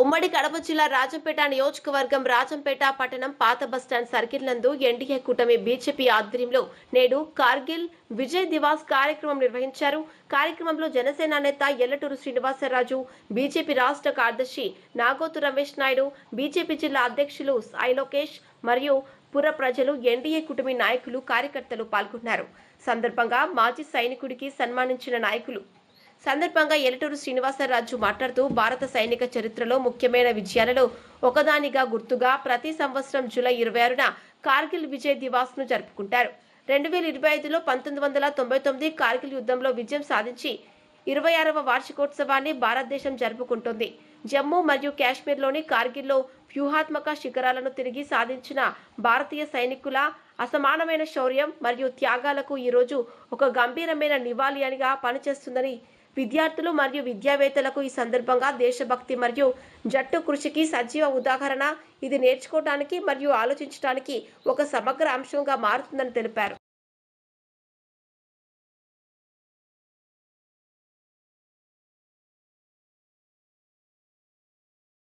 ఉమ్మడి కడప జిల్లా రాజంపేట నియోజకవర్గం రాజంపేట పట్టణం పాత బస్టాండ్ సర్కిల్ నందు ఎన్డీఏ కూటమి బీజేపీ ఆధ్వర్యంలో నేడు కార్గిల్ విజయ్ దివాస్ కార్యక్రమం నిర్వహించారు. కార్యక్రమంలో జనసేన నేత ఎల్లటూరు శ్రీనివాసరాజు బీజేపీ రాష్ట్ర కార్యదర్శి నాగోతు రమేష్ నాయుడు బీజేపీ జిల్లా అధ్యక్షులు సాయి లోకేష్ మరియు పుర ప్రజలు ఎన్డీఏ కూటమి నాయకులు కార్యకర్తలు పాల్గొన్నారు. సందర్భంగా మాజీ సైనికుడికి సన్మానించిన నాయకులు సందర్భంగా ఎలటూరు శ్రీనివాసరాజు మాట్లాడుతూ భారత సైనిక చరిత్రలో ముఖ్యమైన విజయాలలో ఒకదానిగా గుర్తుగా ప్రతి సంవత్సరం జూలై ఇరవై ఆరున కార్గిల్ విజయ్ దివాస్ను జరుపుకుంటారు. రెండు వేల ఇరవై ఐదులో పంతొమ్మిది వందల తొంభై తొమ్మిది కార్గిల్ యుద్ధంలో విజయం సాధించి ఇరవై ఆరవ వార్షికోత్సవాన్ని భారతదేశం జరుపుకుంటుంది. జమ్మూ మరియు కాశ్మీర్లోని కార్గిల్లో వ్యూహాత్మక శిఖరాలను తిరిగి సాధించిన భారతీయ సైనికుల అసమానమైన శౌర్యం మరియు త్యాగాలకు ఈరోజు ఒక గంభీరమైన నివాళి అనిగా పనిచేస్తుందని విద్యార్థులు మరియు విద్యావేత్తలకు ఈ సందర్భంగా దేశభక్తి మరియు జట్టు కృషికి సజీవ ఉదాహరణ. ఇది నేర్చుకోవడానికి మరియు ఆలోచించడానికి ఒక సమగ్ర అంశంగా మారుతుందని తెలిపారు.